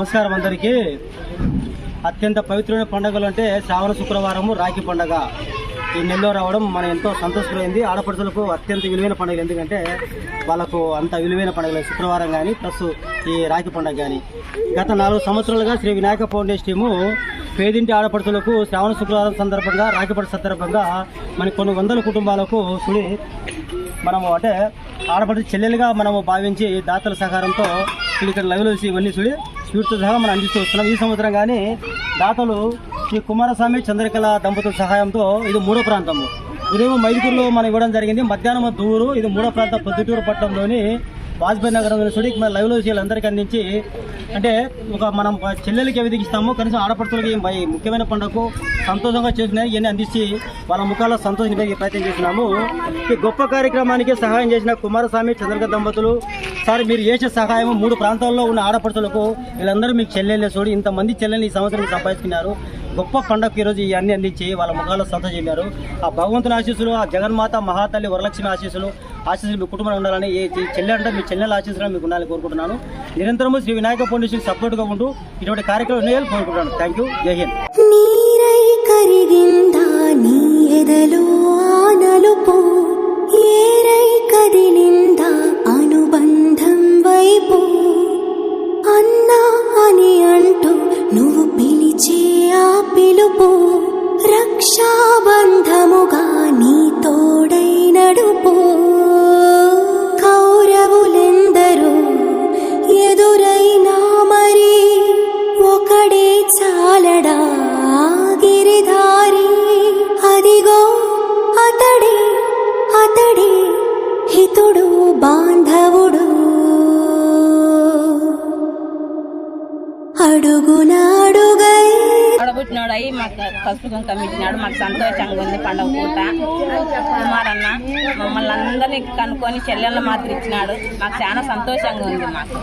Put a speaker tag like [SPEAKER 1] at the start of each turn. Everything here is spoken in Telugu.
[SPEAKER 1] నమస్కారం అందరికీ. అత్యంత పవిత్రమైన పండుగలు అంటే శ్రావణ శుక్రవారము రాఖీ పండుగ. ఈ నెలలో రావడం మనం ఎంతో సంతోషమైంది ఆడపడుచులకు అత్యంత విలువైన పండుగలు ఎందుకంటే వాళ్ళకు అంత విలువైన పండుగలు. శుక్రవారం కానీ ప్లస్ ఈ రాఖీ పండుగ కానీ గత నాలుగు సంవత్సరాలుగా శ్రీ వినాయక ఫౌండేషన్ టీము పేదింటి ఆడపడుచులకు శ్రావణ శుక్రవారం సందర్భంగా రాఖీ పండుగ సందర్భంగా మన కొన్ని వందల కుటుంబాలకు సుడి మనము అంటే ఆడపడి చెల్లెలుగా మనము భావించి దాతల సహకారంతో ఇక్కడ లైవ్లో వేసి ఇవన్నీ చూడి స్వీట్తో సహా మనం అందిస్తూ వస్తున్నాం. ఈ సంవత్సరం కానీ దాతలు శ్రీ కుమారస్వామి చంద్రకళ దంపతుల సహాయంతో ఇది మూడో ప్రాంతము. ఉదయం మైదుకూరులో మనం ఇవ్వడం జరిగింది. మధ్యాహ్నం దూరు ఇది మూడో ప్రాంతం పొద్దుటూరు పట్టణంలోని వాజ్పేయి నగరం చూడి మన లైవ్లో వేసి అందించి అంటే ఒక మనం చెల్లెలకి ఏ విధంగా కనీసం ఆడపడుతులకి ముఖ్యమైన పండుగకు సంతోషంగా చేసిన ఇవన్నీ అందించి వాళ్ళ ముఖాల్లో సంతోషం ప్రయత్నం చేసినాము ఈ గొప్ప కార్యక్రమానికి సహాయం చేసిన కుమారస్వామి చంద్రక దంపతులు సార్ మీరు చేసే సహాయం మూడు ప్రాంతాల్లో ఉన్న ఆడపడుతులకు వీళ్ళందరూ మీకు చెల్లెళ్ళే చూడు. ఇంతమంది చెల్లెల్ని ఈ సంవత్సరం సంపాదించుకున్నారు. గొప్ప పండగ ఈరోజు ఇవన్నీ అందించి వాళ్ళ ముఖాల్లో సంత చెప్పారు ఆ భగవంతుని ఆశీస్సులు ఆ జగన్మాత మహాతల్లి వరలక్ష్మి ఆశీస్సులు ఆశీస్సులు మీ కుటుంబంలో ఉండాలని ఏ చెల్లె అంటే మీ చెల్లెల ఆశీస్సులు మీకు ఉండాలని కోరుకుంటున్నాను. నిరంతరము శ్రీ వినాయక ఫౌండేషన్ సపోర్ట్గా ఉంటూ ఇటువంటి కార్యక్రమం ఉన్నాయని కోరుకుంటున్నాను. థ్యాంక్ యూ జై హింద్
[SPEAKER 2] పిలిచే ఆ పిలుపు రక్షాబంధముగా నీతో అడుగునాడుగై.
[SPEAKER 3] ఆడబుట్టినాడు అయ్యి మాకు పసుపు కమ్మించినాడు మాకు సంతోషంగా ఉంది పండుగ పూట. కుమారన్న మమ్మల్ని అందరినీ కనుక్కొని చెల్లెళ్ళ మాత్రం ఇచ్చినాడు మాకు చాలా సంతోషంగా ఉంది మాకు.